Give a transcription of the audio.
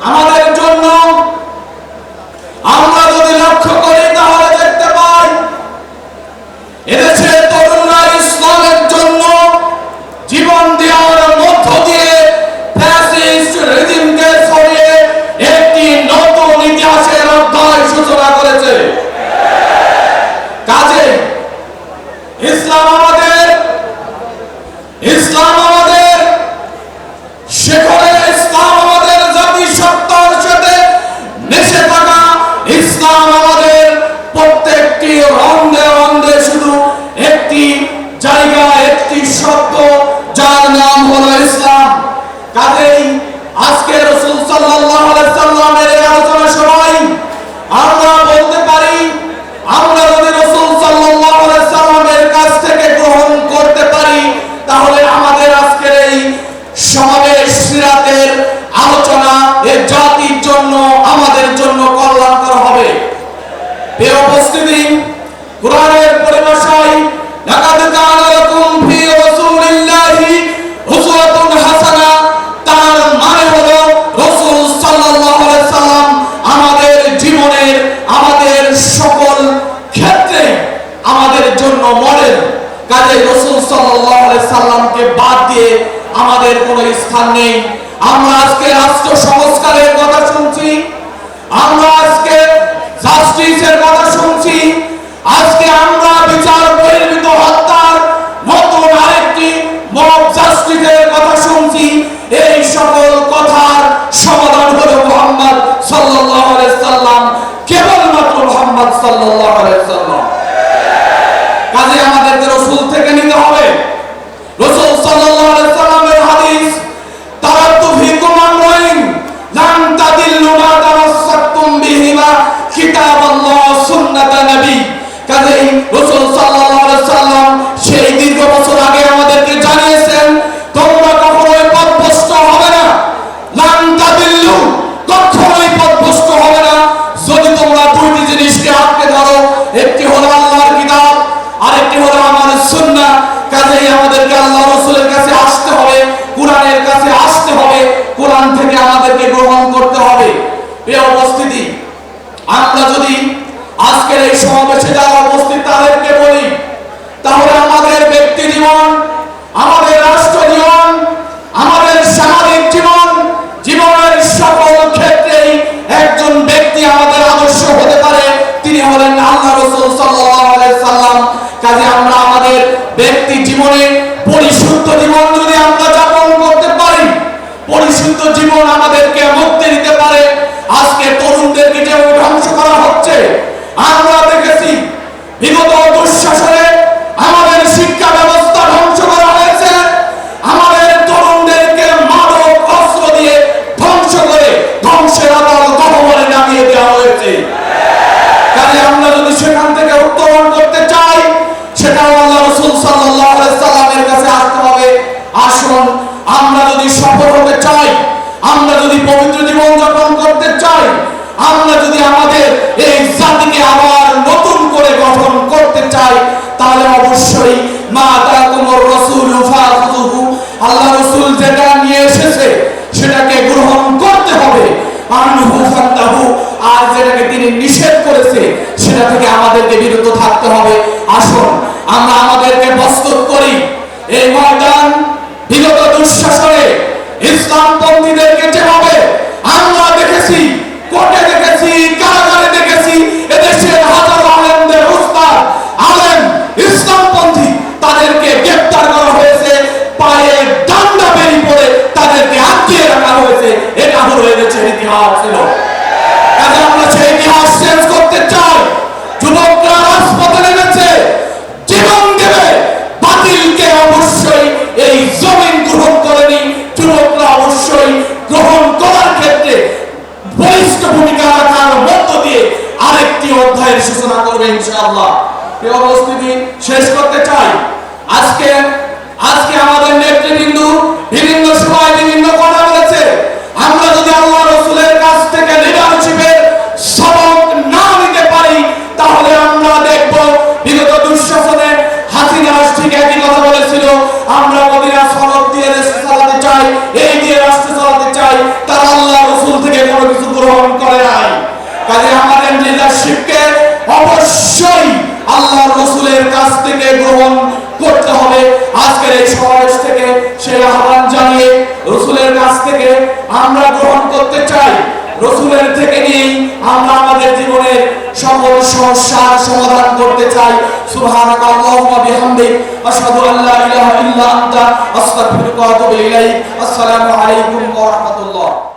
আমাদের কাজেই আজকে রসুল সাল্লাল্লাহু আলাইহি সাল্লামের এই আলোচনা সবাই আমরা বলতে পারি, আমরা যদি রসুল সাল্লাল্লাহু আলাইহি সাল্লামের কাছ থেকে গ্রহণ করতে পারি, তাহলে আমাদের আজকের এই সমাবেশ সিরাতের আলোচনা এ জাতির জন্য, আমাদের জন্য কল্যাণকর হবে। প্রিয় উপস্থিতি কাজে রাসূল সাল্লামকে বাদ দিয়ে আমাদের কোনো স্থান নেই। আমরা আজকে রাষ্ট্র সংস্কারের কথা শুনছি। আমরা আজকে জাস্টিসের কথা শুনছি। আজকে আমরা বিচার বহির্ভূত হত্যার নতুন আরেকটি মব জাস্টিসের কথা শুনছি। এই সকল কথার সমাধান হলো মোহাম্মদ সাল্লাল্লাহু আলাইহি সাল্লাম, কেবলমাত্র মোহাম্মদ সাল্লাল্লাহু সাল্লাম। একটি হলো আল্লাহর কিতাব, আরেকটি হলো আমার সুন্নাহ কাজেই আমাদেরকে আল্লাহ রসুলের কাছে আসতে হবে, কোরআনের কাছে আসতে হবে, কোরআন থেকে আমাদেরকে গ্রহণ করতে হবে। এই উপস্থিতি আমরা যদি আজকের এই সমাবেশে যারা উপস্থিত, তাদেরকে বলি, তাহলে ব্যক্তি জীবনে পরিশুদ্ধ জীবন যদি আমরা যাপন করতে পারি, পরিশুদ্ধ জীবন আমাদেরকে মুক্তি দিতে পারে। আজকে তরুণদেরকে যে ধ্বংস করা হচ্ছে, আমরা দেখেছি বিগত আমরা যদি সফল হতে চাই, আমরা যদি পবিত্র জীবন যাপন করতে চাই, আমরা যদি আমাদের এই জাতিকে আবার নতুন করে গঠন করতে চাই, তাহলে অবশ্যই মা তাকুমুর রাসূল ফাখুযুহু আল্লাহ রাসূল যেটা নিয়ে এসেছে, সেটাকে গ্রহণ করতে হবে। আর যেটাকে তিনি নিষেধ করেছে, সেটা থেকে আমাদেরকে বিরত থাকতে হবে। আসুন, আমরা আমাদেরকে প্রস্তুত শেষ করতে চাই। আজকে আজকে আমাদের নেতৃবৃন্দ বিভিন্ন গ্রহণ করতে হবে। আজকের এই সমাবেশ থেকে সেই আহ্বান জানিয়ে রসুলের কাছ থেকে আমরা গ্রহণ করতে চাই। রসুলের থেকে নিয়েই আমরা আমাদের জীবনের সকল সমস্যার সমাধান করতে চাই। সুবহানাকা আল্লাহুম্মা বিহামদিক। আশহাদু আল্লা ইলাহা ইল্লা আনতা। আস্তাগফিরুকা ওয়া আতুবু ইলাইক। আসসালামু আলাইকুম ওয়া রাহমাতুল্লাহ।